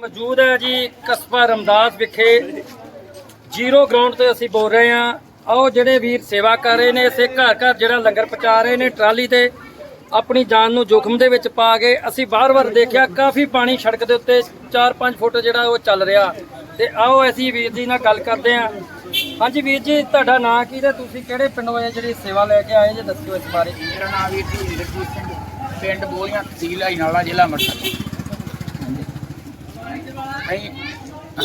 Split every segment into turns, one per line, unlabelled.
ਮੌਜੂਦ ਹੈ ਜੀ ਕਸਬਾ ਰਮਦਾਸ ਵਿਖੇ। ਜ਼ੀਰੋ ਗਰਾਊਂਡ ਤੇ ਅਸੀਂ ਬੋਲ ਰਹੇ ਹਾਂ। ਆਓ ਜਿਹੜੇ ਵੀਰ ਸੇਵਾ ਕਰ ਰਹੇ ਨੇ, ਇਸੇ ਘਰ ਘਰ ਜਿਹੜਾ ਲੰਗਰ ਪਹੁੰਚਾ ਰਹੇ ਨੇ ਟਰਾਲੀ ਤੇ, ਆਪਣੀ ਜਾਨ ਨੂੰ ਜੋਖਮ ਦੇ ਵਿੱਚ ਪਾ ਕੇ ਅਸੀਂ ਬਾਰ-ਬਾਰ ਦੇਖਿਆ, ਕਾਫੀ ਪਾਣੀ ਸੜਕ ਦੇ ਉੱਤੇ 4-5 ਫੁੱਟ ਜਿਹੜਾ ਉਹ ਚੱਲ ਰਿਹਾ। ਤੇ ਆਓ ਅਸੀਂ ਵੀਰ ਜੀ ਨਾਲ ਗੱਲ ਕਰਦੇ ਹਾਂ। ਹਾਂਜੀ ਵੀਰ ਜੀ, ਤੁਹਾਡਾ ਨਾਂ ਕੀ ਤੇ ਤੁਸੀਂ ਕਿਹੜੇ ਪਿੰਡੋਂ ਆਏ, ਜਿਹੜੀ ਸੇਵਾ ਲੈ ਕੇ ਆਏ ਜੇ ਦੱਸਿਓ ਇਸ ਬਾਰੇ।
ਮੇਰਾ ਨਾਮ ਵੀਰ ਜੀ ਇੰਦਰਜੀਤ ਸਿੰਘ, ਪਿੰਡ ਬੋਲੀਆਂ, ਤਹਿਸੀਲ ਅਜਨਾਲਾ ਜ਼ਿਲ੍ਹਾ ਅੰਮ੍ਰਿਤਸਰ। ਅਸੀਂ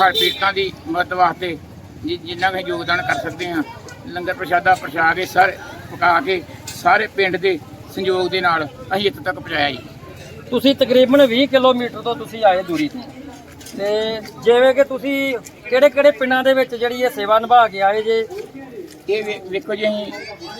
ਹਰ ਪੀੜਤਾਂ ਦੀ ਮਦਦ ਵਾਸਤੇ ਜਿ- ਜਿੰਨਾ ਵੀ ਯੋਗਦਾਨ ਕਰ ਸਕਦੇ ਹਾਂ, ਲੰਗਰ ਪ੍ਰਸ਼ਾਦਾ ਪ੍ਰਸ਼ਾ ਕੇ ਸਾਰੇ ਪਕਾ ਕੇ ਸਾਰੇ ਪਿੰਡ ਦੇ ਸੰਯੋਗ ਦੇ ਨਾਲ ਅਸੀਂ ਇੱਥੇ ਤੱਕ ਪਹੁੰਚਾਇਆ ਜੀ।
ਤੁਸੀਂ ਤਕਰੀਬਨ 20 ਕਿਲੋਮੀਟਰ ਤੋਂ ਤੁਸੀਂ ਆਏ ਦੂਰੀ ਤੋਂ। ਤੇ ਜਿਵੇਂ ਕਿ ਤੁਸੀਂ ਕਿਹੜੇ ਕਿਹੜੇ ਪਿੰਡਾਂ ਦੇ ਵਿੱਚ ਜਿਹੜੀ ਇਹ ਸੇਵਾ ਨਿਭਾ ਕੇ ਆਏ ਜੇ?
ਇਹ ਵੇਖੋ ਜੀ ਅਸੀਂ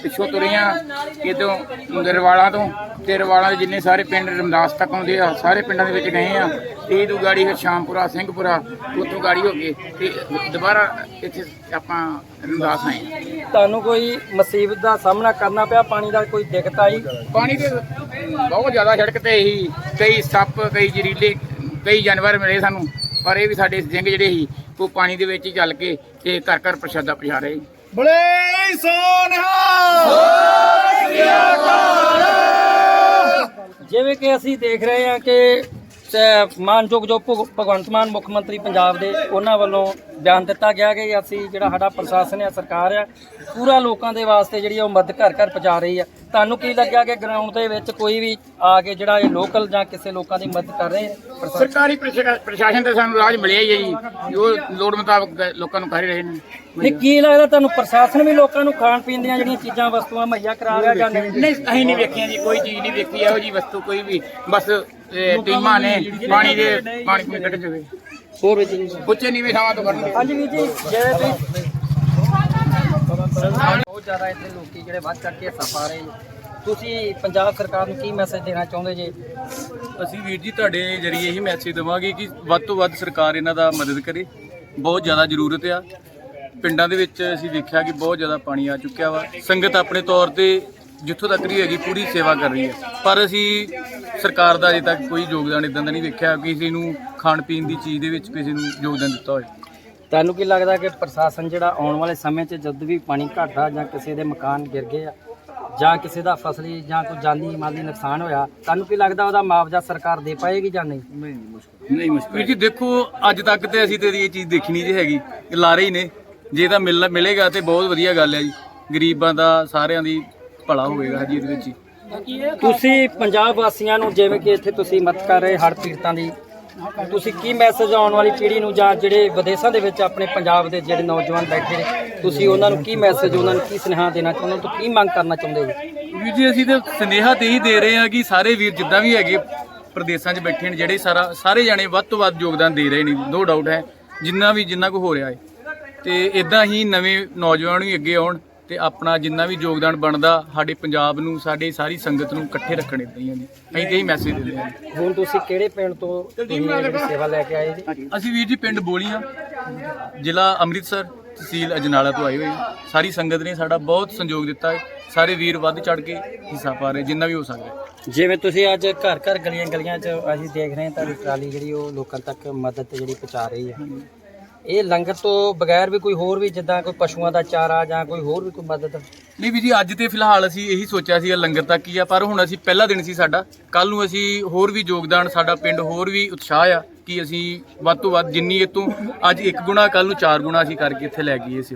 ਪਿੱਛੋਂ ਤੁਰੇ ਹਾਂ ਕਿਤੋਂ ਨਰਵਾਲਾ ਤੋਂ ਤੇ ਰਵਾਲਾ ਦੇ ਜਿੰਨੇ ਸਾਰੇ ਪਿੰਡ ਰਮਦਾਸ ਤੱਕ ਆਉਂਦੇ ਆ ਸਾਰੇ ਪਿੰਡਾਂ ਦੇ ਵਿੱਚ ਗਏ ਆ। ਤੇ ਦੂ ਗਾੜੀ ਫਿਰ ਸ਼ਾਮਪੁਰਾ ਸਿੰਘਪੁਰਾ ਉੱਥੋਂ ਗਾੜੀ ਹੋ ਕੇ ਤੇ ਦੁਬਾਰਾ ਇੱਥੇ ਆਪਾਂ ਰਮਦਾਸ ਆਏ।
ਤੁਹਾਨੂੰ ਕੋਈ ਮੁਸੀਬਤ ਦਾ ਸਾਹਮਣਾ ਕਰਨਾ ਪਿਆ ਪਾਣੀ ਦਾ ਕੋਈ ਦਿੱਕਤ ਆਈ?
ਪਾਣੀ ਦੇ ਬਹੁਤ ਜ਼ਿਆਦਾ ਸੜਕ ਤੇ ਹੀ ਕਈ ਸੱਪ ਕਈ ਜ਼ਰੀਲੇ ਕਈ ਜਾਨਵਰ ਮਿਲੇ ਸਾਨੂੰ ਪਰ ਇਹ ਵੀ ਸਾਡੇ ਸਿੰਘ ਜਿਹੜੇ ਸੀ ਉਹ ਪਾਣੀ ਦੇ ਵਿੱਚ ਹੀ ਚੱਲ ਕੇ ਤੇ ਘਰ ਘਰ ਪ੍ਰਸ਼ਾਦਾ ਪਹੁੰਚਾ ਰਹੇ।
ਬੜੇ ਸੋਨਹਾ
ਜਿਵੇਂ ਕਿ ਅਸੀਂ ਦੇਖ ਰਹੇ ਹਾਂ ਕਿ ਮਾਨਯੋਗ ਜੋ ਭਗ- ਭਗਵੰਤ ਮਾਨ ਮੁੱਖ ਮੰਤਰੀ ਪੰਜਾਬ ਦੇ ਉਹਨਾਂ ਵੱਲੋਂ ਬਿਆਨ ਦਿੱਤਾ ਗਿਆ ਕਿ ਅਸੀਂ ਜਿਹੜਾ ਸਾਡਾ ਪ੍ਰਸ਼ਾਸਨ ਹੈ ਸਰਕਾਰ ਹੈ ਪੂਰਾ ਲੋਕਾਂ ਦੇ ਵਾਸਤੇ ਜਿਹੜੀ ਉਹ ਮਦਦ ਘਰ ਘਰ ਪਹੁੰਚਾ ਰਹੀ ਹੈ। ਤੁਹਾਨੂੰ ਕੀ ਲੱਗਿਆ ਕਿ ਗਰਾਊਂਡ ਦੇ ਵਿੱਚ ਕੋਈ ਵੀ ਆ ਕੇ ਜਿਹੜਾ ਇਹ ਲੋਕਲ ਜਾਂ ਕਿਸੇ ਲੋਕਾਂ ਦੀ ਮਦਦ ਕਰ ਰਹੇ ਹੈ ਪ੍ਰਸ਼ਾਸਨ?
ਸਰਕਾਰੀ ਪ੍ਰਸ਼ਾ- ਪ੍ਰਸ਼ਾਸਨ ਤੇ ਸਾਨੂੰ ਰਾਜ ਮਿਲਿਆ ਹੀ ਹੈ ਜੀ। ਉਹ ਲੋੜ ਮੁਤਾਬਕ ਲੋਕਾਂ ਨੂੰ ਕਰ ਹੀ ਰਹੇ ਨੇ।
ਨਹੀਂ ਕੀ ਲੱਗਦਾ ਤੁਹਾਨੂੰ ਪ੍ਰਸ਼ਾਸਨ ਵੀ ਲੋਕਾਂ ਨੂੰ ਖਾਣ ਪੀਣ ਦੀਆਂ ਜਿਹੜੀਆਂ ਚੀਜ਼ਾਂ ਵਸਤੂਆਂ ਮੁਹੱਈਆ ਕਰਾ ਰਿਹਾ ਜਾਂ ਨਹੀਂ
ਨਹੀਂ ਅਸੀਂ ਨਹੀਂ ਵੇਖੀਆਂ ਜੀ ਕੋਈ ਚੀਜ਼ ਨਹੀਂ ਵੇਖੀ ਇਹੋ ਜੀ ਵਸਤੂ ਕੋਈ ਵੀ ਬਸ ਇਹ ਟੀਮਾਂ ਨੇ ਪਾਣੀ ਦੇ ਪਾਣੀ ਪੂਣੀ ਕੱਢ ਜਵੇ
ਹੋਰ ਵੀ ਜੀ
ਉੱਚੇ ਨੀਵੇਂ ਥਾਵਾਂ ਤੋਂ ਕਰਨਗੇ
ਹਾਂਜੀ ਵੀਰ ਜੀ ਜਿਵੇਂ ਤੁਸੀਂ ਬਹੁਤ ਜ਼ਿਆਦਾ ਇੱਥੇ ਲੋਕੀ ਜਿਹੜੇ ਵੱਧ ਚੜ ਕੇ ਪਾ ਰਹੇ ਤੁਸੀਂ ਪੰਜਾਬ ਸਰਕਾਰ ਨੂੰ ਕੀ ਮੈਸੇਜ ਦੇਣਾ ਚਾਹੁੰਦੇ ਜੇ?
ਅਸੀਂ ਵੀਰ ਜੀ ਤੁਹਾਡੇ ਜਰੀਏ ਹੀ ਮੈਸੇਜ ਦੇਵਾਂਗੇ ਕਿ ਵੱਧ ਤੋਂ ਵੱਧ ਸਰਕਾਰ ਇਹਨਾਂ ਦਾ ਮਦਦ ਕਰੇ। ਬਹੁਤ ਜ਼ਿਆਦਾ ਜ਼ਰੂਰਤ ਆ। ਪਿੰਡਾਂ ਦੇ ਵਿੱਚ ਅਸੀਂ ਵੇਖਿਆ ਕਿ ਬਹੁਤ ਜ਼ਿਆਦਾ ਪਾਣੀ ਆ ਚੁੱਕਿਆ ਵਾ। ਸੰਗਤ ਆਪਣੇ ਤੌਰ ਤੇ ਜਿੱਥੋਂ ਤੱਕ ਰਹੀ ਹੈਗੀ ਪੂਰੀ ਸੇਵਾ ਕਰ ਰਹੀ ਹੈ। ਪਰ ਅਸੀਂ ਸਰਕਾਰ ਦਾ ਅਜੇ ਤੱਕ ਕੋਈ ਯੋਗਦਾਨ ਇਦਾਂ ਦਾ ਨਹੀਂ ਵੇਖਿਆ ਕਿ ਕਿਸੇ ਨੂੰ ਖਾਣ ਪੀਣ ਦੀ ਚੀਜ਼ ਦੇ ਵਿੱਚ ਕਿਸੇ ਨੂੰ ਯੋਗਦਾਨ ਦਿੱਤਾ ਹੋਵੇ
ਤੁਹਾਨੂੰ ਕੀ ਲੱਗਦਾ ਕਿ ਪ੍ਰਸ਼ਾਸਨ ਜਿਹੜਾ ਆਉਣ ਵਾਲੇ ਸਮੇਂ 'ਚ ਜਦ ਵੀ ਪਾਣੀ ਘਟਦਾ ਜਾਂ ਕਿਸੇ ਦੇ ਮਕਾਨ ਗਿਰ ਗਏ ਆ ਜਾਂ ਕਿਸੇ ਦਾ ਫਸਲੀ ਜਾਂ ਕੋਈ ਜਾਨੀ ਮਾਲੀ ਨੁਕਸਾਨ ਹੋਇਆ ਤੁਹਾਨੂੰ ਕੀ ਲੱਗਦਾ ਉਹਦਾ ਮੁਆਵਜ਼ਾ ਸਰਕਾਰ ਦੇ ਪਾਏਗੀ ਜਾਂ ਨਹੀਂ?
ਨਹੀਂ ਮੁਸ਼ਕਲ
ਵੀਰ ਜੀ ਦੇਖੋ ਅੱਜ ਤੱਕ ਤੇ ਅਸੀਂ ਤੇ ਇਹ ਚੀਜ਼ ਦੇਖੀ ਨਹੀਂ ਜੇ ਹੈਗੀ। ਇਹ ਲਾਰੇ ਹੀ ਨੇ। ਜੇ ਤਾਂ ਮਿਲ ਮਿਲੇਗਾ ਤੇ ਬਹੁਤ ਵਧੀਆ ਗੱਲ ਹੈ ਜੀ। ਗਰੀਬਾਂ ਦਾ ਸਾਰਿਆਂ ਦੀ ਭਲਾ ਹੋਵੇਗਾ ਜੀ ਇਹਦੇ ਵਿੱਚ ਹੀ।
ਤੁਸੀਂ ਪੰਜਾਬ ਵਾਸੀਆਂ ਨੂੰ ਜਿਵੇਂ ਕਿ ਇੱਥੇ ਤੁਸੀਂ ਮਦਦ ਕਰ ਰਹੇ ਹੜ੍ਹ ਪੀੜਤਾਂ ਦੀ, ਤੁਸੀਂ ਕੀ ਮੈਸੇਜ ਆਉਣ ਵਾਲੀ ਪੀੜ੍ਹੀ ਨੂੰ ਜਾਂ ਜਿਹੜੇ ਵਿਦੇਸ਼ਾਂ ਦੇ ਵਿੱਚ ਆਪਣੇ ਪੰਜਾਬ ਦੇ ਜਿਹੜੇ ਨੌਜਵਾਨ ਬੈਠੇ ਨੇ, ਤੁਸੀਂ ਉਹਨਾਂ ਨੂੰ ਕੀ ਮੈਸੇਜ ਉਹਨਾਂ ਨੂੰ ਕੀ ਸੁਨੇਹਾ ਦੇਣਾ ਚਾਹੁੰਦੇ ਹੋ ਤੇ ਕੀ ਮੰਗ ਕਰਨਾ ਚਾਹੁੰਦੇ ਹੋ?
ਵੀਰ ਜੀ, ਅਸੀਂ ਤੇ ਸੁਨੇਹਾ ਤੇ ਹੀ ਦੇ ਰਹੇ ਹਾਂ ਕਿ ਸਾਰੇ ਵੀਰ ਜਿੱਦਾਂ ਵੀ ਹੈਗੇ ਪ੍ਰਦੇਸ਼ਾਂ 'ਚ ਬੈਠੇ ਨੇ, ਜਿਹੜੇ ਸਾਰਾ ਸਾਰੇ ਜਾਣੇ ਵੱਧ ਤੋਂ ਵੱਧ ਯੋਗਦਾਨ ਦੇ ਰਹੇ ਨੇ ਨੋ ਡਾਊਟ ਹੈ, ਜਿੰਨਾ ਵੀ ਜਿੰਨਾ ਕੁ ਹੋ ਰਿਹਾ ਹੈ। ਤੇ ਇਦਾਂ ਹੀ ਨਵੇਂ ਨੌਜਵਾਨ ਵੀ ਅੱਗੇ ਆਉਣ ਤੇ ਆਪਣਾ ਜਿੰਨਾ ਵੀ ਯੋਗਦਾਨ ਬਣਦਾ ਸਾਡੇ ਪੰਜਾਬ ਨੂੰ ਸਾਡੇ ਸਾਰੀ ਸੰਗਤ ਨੂੰ ਇਕੱਠੇ ਰੱਖਣ ਏਦਾਂ ਹੀ ਆ ਜੀ। ਅਸੀਂ ਤੇ ਹੀ ਮੈਸੇਜ ਦਿੰਦੇ ਹਾਂ।
ਹੁਣ ਤੁਸੀਂ ਕਿਹੜੇ ਪਿੰਡ ਤੋਂ ਤੁਸੀਂ ਇਹ ਜਿਹੜੀ ਸੇਵਾ ਲੈ ਕੇ ਆਏ ਜੀ?
ਅਸੀਂ ਵੀਰ ਜੀ ਪਿੰਡ ਬੋਲੀਆਂ ਜ਼ਿਲ੍ਹਾ ਅੰਮ੍ਰਿਤਸਰ ਤਹਿਸੀਲ ਅਜਨਾਲਾ ਤੋਂ ਆਏ ਹੋਏ। ਸਾਰੀ ਸੰਗਤ ਨੇ ਸਾਡਾ ਬਹੁਤ ਸੰਯੋਗ ਦਿੱਤਾ ਹੈ। ਸਾਰੇ ਵੀਰ ਵੱਧ ਚੜ ਕੇ ਹਿੱਸਾ ਪਾ ਰਹੇ ਜਿੰਨਾ ਵੀ ਹੋ ਸਕਦਾ
ਜਿਵੇਂ ਤੁਸੀਂ ਅੱਜ ਘਰ ਘਰ ਗਲੀਆਂ ਗਲੀਆਂ 'ਚ ਅਸੀਂ ਦੇਖ ਰਹੇ ਹਾਂ ਤੁਹਾਡੀ ਟਰਾਲੀ ਜਿਹੜੀ ਉਹ ਲੋਕਾਂ ਤੱਕ ਮਦਦ ਜਿਹੜੀ ਪਹੁੰਚਾ ਰਹੀ ਹੈ। ਇਹ ਲੰਗਰ ਤੋਂ ਬਗੈਰ ਵੀ ਕੋਈ ਹੋਰ ਵੀ ਜਿੱਦਾਂ ਕੋਈ ਪਸ਼ੂਆਂ ਦਾ ਚਾਰਾ ਜਾਂ ਕੋਈ ਹੋਰ ਵੀ ਕੋਈ ਮਦਦ?
ਨਹੀਂ ਵੀ ਜੀ, ਅੱਜ ਤੇ ਫਿਲਹਾਲ ਅਸੀਂ ਇਹੀ ਸੋਚਿਆ ਸੀ ਲੰਗਰ ਤੱਕ ਹੀ ਆ, ਪਰ ਹੁਣ ਅਸੀਂ ਪਹਿਲਾ ਦਿਨ ਸੀ ਸਾਡਾ। ਕੱਲ ਨੂੰ ਅਸੀਂ ਹੋਰ ਵੀ ਯੋਗਦਾਨ, ਸਾਡਾ ਪਿੰਡ ਹੋਰ ਵੀ ਉਤਸ਼ਾਹ ਆ ਕਿ ਅਸੀਂ ਵੱਧ ਤੋਂ ਵੱਧ ਜਿੰਨੀ ਇਹ ਤੋਂ ਅੱਜ ਇੱਕ ਗੁਣਾ ਕੱਲ ਨੂੰ ਚਾਰ ਗੁਣਾ ਅਸੀਂ ਕਰਕੇ ਇੱਥੇ ਲੈ ਗਏ ਸੀ